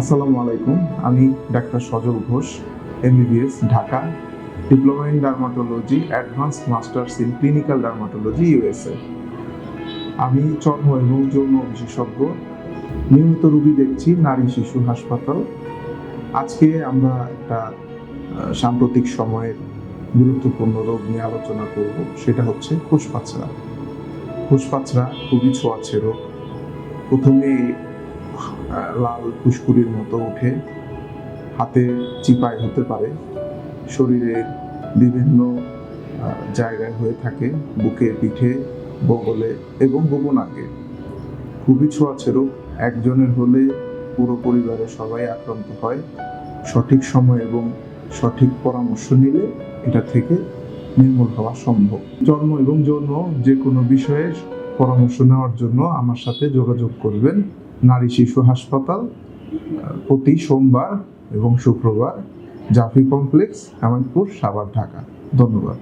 আসসালামু আলাইকুম। আমি doctor Sajal Ghosh MBBS Dhaka diploma in dermatology advance masters in clinical dermatology USA আমি চর্ম এবং যৌন বিশেষজ্ঞ। নিয়মিত রুগী দেখছি, নারী শিশু হাসপাতাল। আজকে আমরা একটা সাম্প্রতিক সময়ের গুরুত্বপূর্ণ রোগ নিয়ে আলোচনা করব, সেটা হচ্ছে ফুসপাছড়া ফুসপাছড়া খুবই ছোঁয়াছে রোগ। প্রথমে লাল ফুসকুড়ির মতো উঠে হাতে চিপায় হতে পারে। শরীরের বিভিন্ন জায়গায় হয়ে থাকে বুকে, পিঠে, বগলে এবং গোপনাকে খুবই ছোঁয়াছে রোগ একজনের হলে পুরো পরিবারের সবাই আক্রান্ত হয়। সঠিক সময় এবং সঠিক পরামর্শ নিলে এটা থেকে নির্মূল হওয়া সম্ভব। জন্ম এবং যৌন যে কোনো বিষয়ে পরামর্শ নেওয়ার জন্য আমার সাথে যোগাযোগ করবেন। নারী শিশু হাসপাতাল প্রতি সোমবার এবং শুক্রবার জাফি কমপ্লেক্স হেমায়তপুর সাভার ঢাকা। ধন্যবাদ।